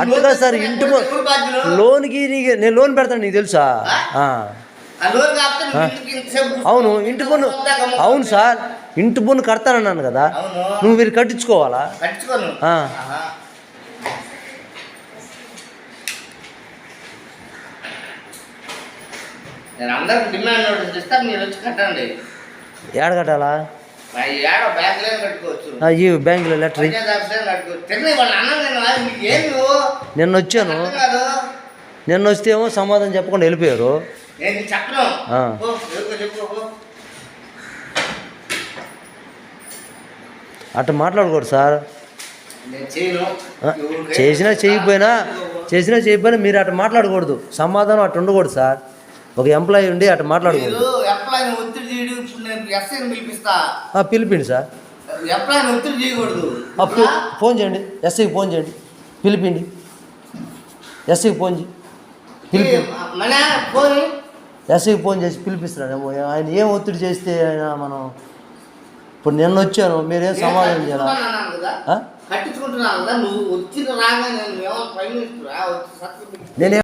అట్లా loan sir ఇంటి? లోన్కి నీకు నేను లోన్ పెడతాను నీకు తెలుసా? లోన్. అవును ఇంటి పన్ను. అవును సార్ ఇంటి పన్ను కడతానన్నాను కదా. నువ్వు మీరు కట్టించుకోవాలా ఏడ కట్టాలా? ఏడో బ్యాంకులో లెటర్ నిన్న వచ్చాను. నిన్న వస్తే ఏమో సమాధానం చెప్పకుండా వెళ్ళిపోయారు. అట్లా మాట్లాడకూడదు సార్. చేసినా. చేయకపోయినా చేసినా చేయకపోయినా మీరు అట్లా మాట్లాడకూడదు. సమాధానం అట్లా ఉండకూడదు సార్. ఒక ఎంప్లాయీ ఉండి పిలిపిస్తా. ఆ, పిలిపిండి సార్. ఫోన్ చేయండి. ఎస్ఐకి ఫోన్ చేయండి. పిలిపిండి. ఎస్ఐకి ఫోన్ చేయి పిలిపి ఎస్ఐకి ఫోన్? చేసి పిలిపిస్తున్నాడు. ఆయన ఏం ఒత్తిడి చేస్తే ఆయన మనం ఇప్పుడు నిన్న వచ్చాను. మీరేం సమాధానం చేయాలా? నేనే